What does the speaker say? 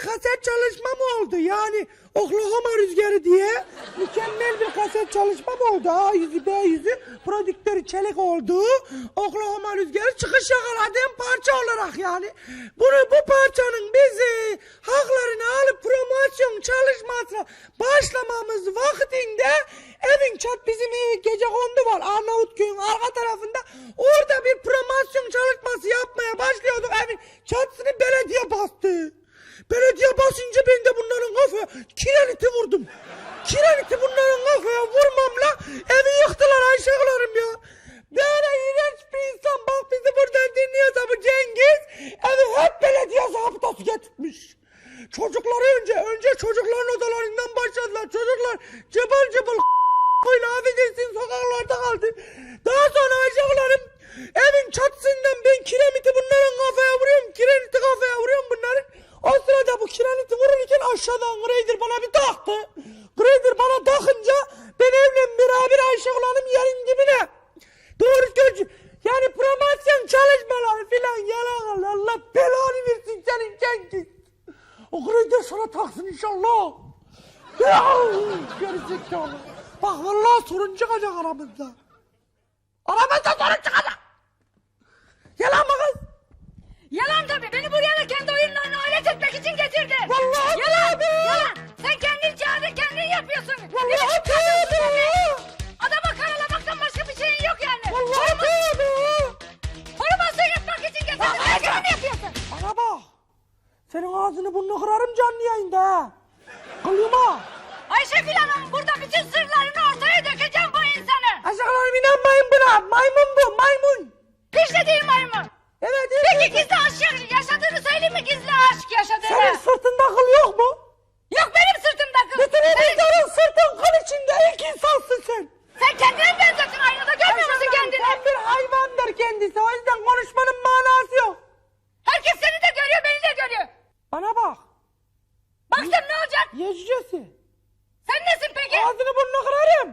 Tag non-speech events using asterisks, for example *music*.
bir kaset çalışma mı oldu? Yani Oklahoma rüzgarı diye mükemmel bir kaset çalışma mı oldu? A yüzü B yüzü prodüktörü Çelik oldu. Oklahoma rüzgarı çıkış yakaladığım parça olarak yani. Bunu bu parçanın bizi haklarını alıp promosyon çalışmasına başlamamız vaktinde evin çat bizim gece 10 Basınca ben de bunların kafaya kireniti vurdum. Kireniti bunların kafaya vurmamla evi yıktılar Ayşegül'üm ya. Böyle iğrenç bir insan bak bizi buradan dinliyorsa bu Cengiz evi hep belediye zabıtası getirmiş. Çocukları önce, önce çocukların odalarından başladılar. Çocuklar cıbıl cıbıl *laughs* Öyle affedersin sokaklarda kaldı. Daha sonra Ayşegül'üm evin çatısından ben kiremiti bunların kafaya vuruyorum. Kiremiti kafaya vuruyorum bunların. O sırada bu kiremiti vururken aşağıdan Grader bana bir taktı. Grader bana takınca ben evle beraber Ayşegül Hanım yerin dibine. Doğru söylüyorsun. Yani promosyon çalışmaları filan yalan. Allah belanı versin senin Cengiz. O Grader sana taksın inşallah. Ya, Gerizekalı. Bak vallahi sorun çıkacak aramızda. Aramızda sorun Senin ağzını burnunu kırarım canlı yayında ha. Kılma. Ayşegül Hanım burada bütün sırlarını ortaya dökeceğim bu insanı. Aşağılarım inanmayın buna. Maymun bu maymun. Hiç de değil maymun. Evet. Peki evet. gizli aşk yaşadığını söyleyeyim mi gizli aşk yaşadığını? Senin sırtında kıl yok mu? Yok benim sırtımda kız. Bütün insanların sırtın kan içinde ilk insansın sen. Sen kendine benzettin aynada görmüyor musun kendini? Sen bir hayvandır kendisi. O yüzden konuşmanın manası yok. Herkes seni de görüyor beni de görüyor. Bana bak. Yecücesi. Sen nesin peki? Ağzını burnunu kırarım.